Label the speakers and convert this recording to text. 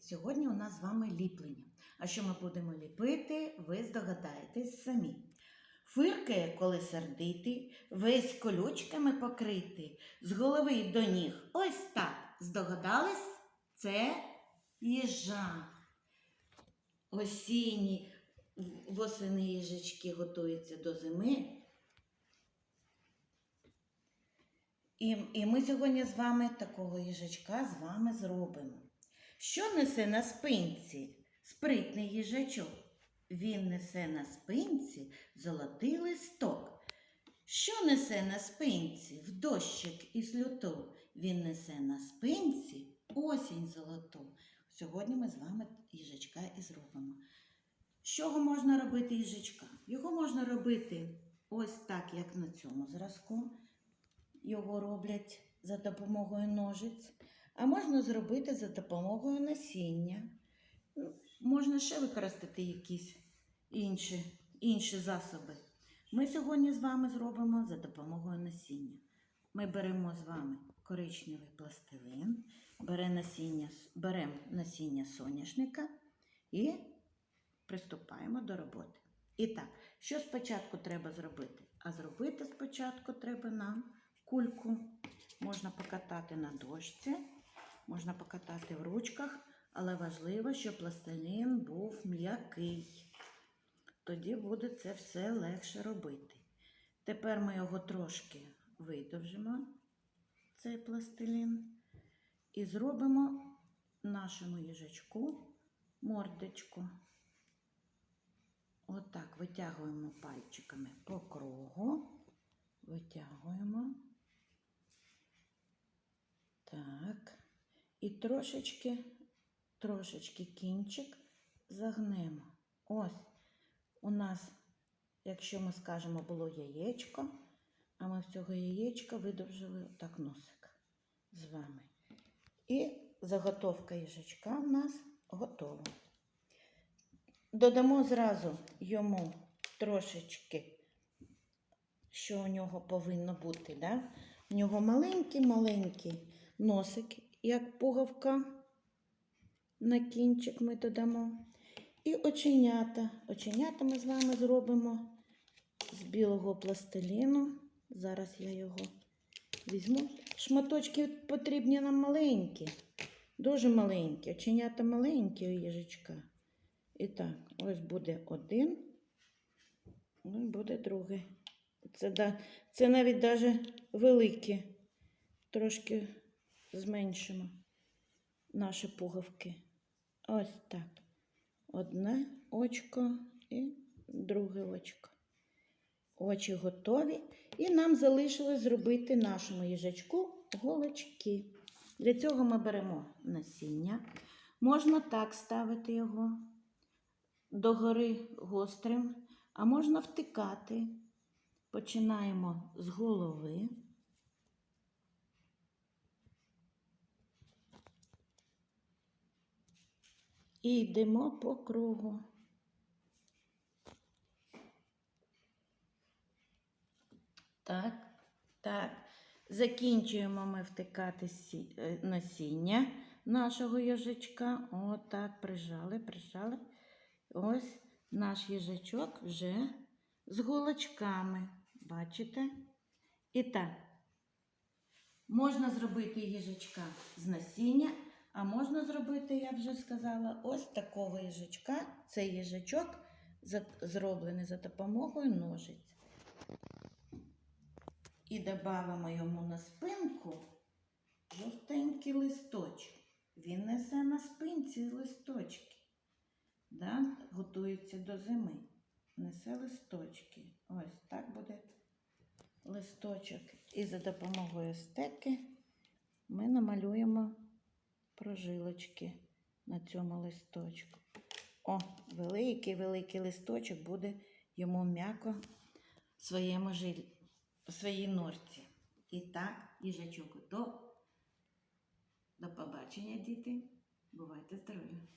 Speaker 1: Сьогодні у нас з вами ліплення. А що ми будемо ліпити, ви здогадаєтесь самі. Фиркає, коли сердитий, весь колючками покритий, з голови до ніг. Ось так. Здогадались? Це їжак. Осінні восени їжачки готуються до зими. І, і ми сьогодні з вами такого їжачка з вами зробимо. Що несе на спинці спритний їжачок? Він несе на спинці золотий листок. Що несе на спинці в дощик із люту? Він несе на спинці осінь золоту. Сьогодні ми з вами їжачка і зробимо. З чого можна робити їжачка? Його можна робити ось так, як на цьому зразку. Його роблять за допомогою ножиць, а можна зробити за допомогою насіння. Ну, Можна ще використати якісь інші, інші засоби. Ми сьогодні з вами зробимо за допомогою насіння. Ми беремо з вами коричневий пластилин, бере насіння, беремо насіння соняшника і приступаємо до роботи. І так, що спочатку треба зробити? А зробити спочатку треба нам кульку. Можна покатати на дошці, можна покатати в ручках, але важливо, щоб пластилін був м'який. Тоді буде це все легше робити. Тепер ми його трошки видовжимо, цей пластилін, і зробимо нашому їжачку мордочку. Отак витягуємо пальчиками по кругу, витягуємо. Так. І трошечки, трошечки кінчик загнемо. Ось у нас, якщо ми скажемо, було яєчко, а ми в цього яєчка видовжили так носик з вами. І заготовка їжачка в нас готова. Додамо зразу йому трошечки, що у нього повинно бути. Да? У нього маленький-маленький носик, як пуговка. На кінчик ми додамо. І оченята. Оченята ми з вами зробимо з білого пластиліну. Зараз я його візьму. Шматочки потрібні нам маленькі, дуже маленькі. Оченята маленькі у їжачка. І так, ось буде один, ось буде другий. Це, це навіть даже великі. Трошки зменшимо наші пуговки. Ось так. Одне очко і друге очко. Очі готові. І нам залишилось зробити нашому їжачку голочки. Для цього ми беремо насіння. Можна так ставити його догори гострим, а можна втикати. Починаємо з голови. І йдемо по кругу. Так, так. Закінчуємо ми втикати е, насіння нашого їжачка. Отак, прижали, прижали. Ось наш їжачок вже з голочками. Бачите? І так, можна зробити їжачка з насіння, а можна зробити, я вже сказала, ось такого їжачка. Цей їжачок зроблений за допомогою ножиць. І додамо йому на спинку жовтенький листочок. Він несе на спинці листочки. Да? Готується до зими. Несе листочки. Ось так буде листочок. І за допомогою стеки ми намалюємо прожилочки на цьому листочку. О, великий-великий листочок буде йому м'яко в своєму жиль... в своїй норці. І так, їжачок готов. До побачення, діти. Бувайте здорові!